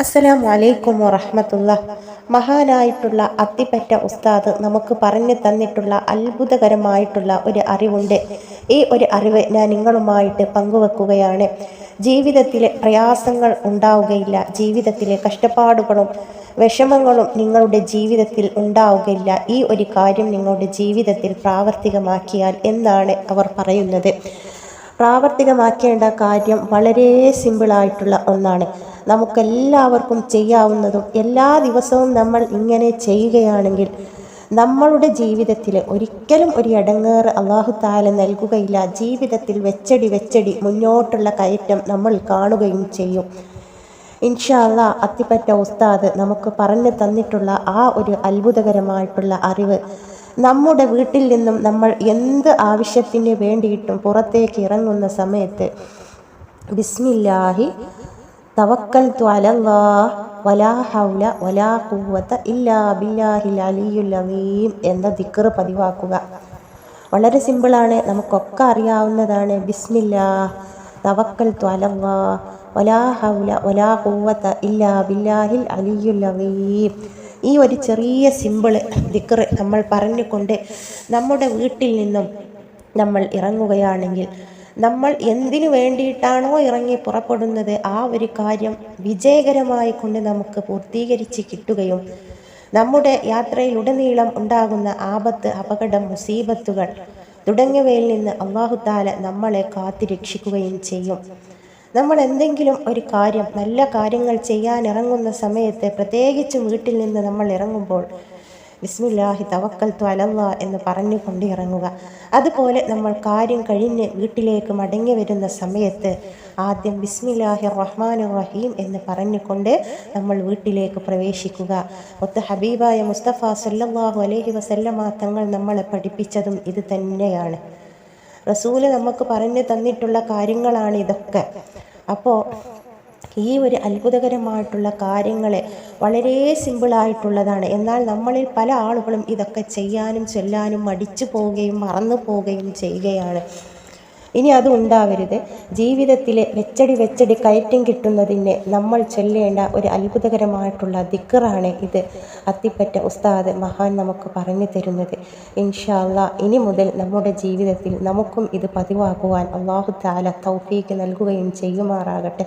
അസ്സലാം വലൈക്കും വറഹമത്തുള്ള. മഹാനായിട്ടുള്ള അത്തിപ്പറ്റ ഉസ്താദ് നമുക്ക് പറഞ്ഞു തന്നിട്ടുള്ള അത്ഭുതകരമായിട്ടുള്ള ഒരു അറിവുണ്ട്. ഈ ഒരു അറിവ് ഞാൻ നിങ്ങളുമായിട്ട് പങ്കുവെക്കുകയാണ്. ജീവിതത്തിലെ പ്രയാസങ്ങൾ ഉണ്ടാവുകയില്ല. ജീവിതത്തിലെ കഷ്ടപ്പാടുകളും വിഷമങ്ങളും നിങ്ങളുടെ ജീവിതത്തിൽ ഉണ്ടാവുകയില്ല. ഈ ഒരു കാര്യം നിങ്ങളുടെ ജീവിതത്തിൽ പ്രാവർത്തികമാക്കിയാൽ എന്നാണ് അവർ പറയുന്നത്. പ്രാവർത്തികമാക്കേണ്ട കാര്യം വളരെ സിമ്പിളായിട്ടുള്ള ഒന്നാണ്. നമുക്കെല്ലാവർക്കും ചെയ്യാവുന്നതും എല്ലാ ദിവസവും നമ്മൾ ഇങ്ങനെ ചെയ്യുകയാണെങ്കിൽ നമ്മളുടെ ജീവിതത്തിൽ ഒരിക്കലും ഒരു ഇടങ്ങേറ് അള്ളാഹു താല നൽകുകയില്ല. ജീവിതത്തിൽ വെച്ചടി വെച്ചടി മുന്നോട്ടുള്ള കയറ്റം നമ്മൾ കാണുകയും ചെയ്യും. ഇൻഷാല്ല അത്തിപ്പറ്റ ഉസ്താദ് നമുക്ക് പറഞ്ഞു തന്നിട്ടുള്ള ആ ഒരു അത്ഭുതകരമായിട്ടുള്ള അറിവ് നമ്മുടെ വീട്ടിൽ നിന്നും നമ്മൾ എന്ത് ആവശ്യത്തിന് വേണ്ടിയിട്ടും പുറത്തേക്ക് ഇറങ്ങുന്ന സമയത്ത് ബിസ്മില്ലാഹി അലല്ലാഹ് വലാ ഹൗല വലാ ഇല്ലാ ബില്ലാഹിൽ എന്ന ദിക്കർ പതിവാക്കുക. വളരെ സിമ്പിളാണ് നമുക്കൊക്കെ അറിയാവുന്നതാണ്. ബിസ്മില്ലാ തവക്കൽ അലല്ലാ വലാ ഹൗല വലാ ഇല്ലാ ബില്ലാഹിൽ ഈ ഒരു ചെറിയ സിമ്പിൾ ദിക്കർ നമ്മൾ പറഞ്ഞുകൊണ്ട് നമ്മുടെ വീട്ടിൽ നിന്നും നമ്മൾ ഇറങ്ങുകയാണെങ്കിൽ നമ്മൾ എന്തിനു വേണ്ടിയിട്ടാണോ ഇറങ്ങി പുറപ്പെടുന്നത് ആ ഒരു കാര്യം വിജയകരമായി കൊണ്ട് നമുക്ക് പൂർത്തീകരിച്ച് കിട്ടുകയും നമ്മുടെ യാത്രയിലുടനീളം ഉണ്ടാകുന്ന ആപത്ത് അപകടം മുസീബത്തുകൾ തുടങ്ങിയവയിൽ നിന്ന് അള്ളാഹുത്താല നമ്മളെ കാത്തിരക്ഷിക്കുകയും ചെയ്യും. നമ്മൾ എന്തെങ്കിലും ഒരു കാര്യം നല്ല കാര്യങ്ങൾ ചെയ്യാൻ ഇറങ്ങുന്ന സമയത്ത് പ്രത്യേകിച്ചും വീട്ടിൽ നിന്ന് നമ്മൾ ഇറങ്ങുമ്പോൾ ബിസ്മില്ലാഹി തവക്കൽ ത്വലല്ല എന്ന് പറഞ്ഞു കൊണ്ടിറങ്ങുക. അതുപോലെ നമ്മൾ കാര്യം കഴിഞ്ഞ് വീട്ടിലേക്ക് മടങ്ങി വരുന്ന സമയത്ത് ആദ്യം ബിസ്മില്ലാഹി റഹ്മാൻ റഹീം എന്ന് പറഞ്ഞുകൊണ്ട് നമ്മൾ വീട്ടിലേക്ക് പ്രവേശിക്കുക. ഒത്ത് ഹബീബായ മുസ്തഫ സല്ലാഹു അലഹി വസല്ലമ തങ്ങൾ നമ്മളെ പഠിപ്പിച്ചതും ഇത് തന്നെയാണ്. റസൂൽ നമുക്ക് പറഞ്ഞു തന്നിട്ടുള്ള കാര്യങ്ങളാണ് ഇതൊക്കെ. അപ്പോൾ ഈ ഒരു അത്ഭുതകരമായിട്ടുള്ള കാര്യങ്ങൾ വളരെ സിമ്പിളായിട്ടുള്ളതാണ് എന്നാൽ നമ്മളിൽ പല ആളുകളും ഇതൊക്കെ ചെയ്യാനും ചൊല്ലാനും മടിച്ചു പോവുകയും മറന്നു പോവുകയും ചെയ്യുകയാണ്. ഇനി അത് ഉണ്ടാവരുത്. ജീവിതത്തിൽ വെച്ചടി വെച്ചടി കയറ്റം കിട്ടുന്നതിന് നമ്മൾ ചൊല്ലേണ്ട ഒരു അത്ഭുതകരമായിട്ടുള്ള ദിക്കറാണ് ഇത്. അത്തിപ്പറ്റ ഉസ്താദ് മഹാൻ നമുക്ക് പറഞ്ഞു തരുന്നത്. ഇൻഷാല്ല ഇനി മുതൽ നമ്മുടെ ജീവിതത്തിൽ നമുക്കും ഇത് പതിവാക്കുവാൻ അള്ളാഹു താല തൗഫീക്ക് നൽകുകയും ചെയ്യുമാറാകട്ടെ.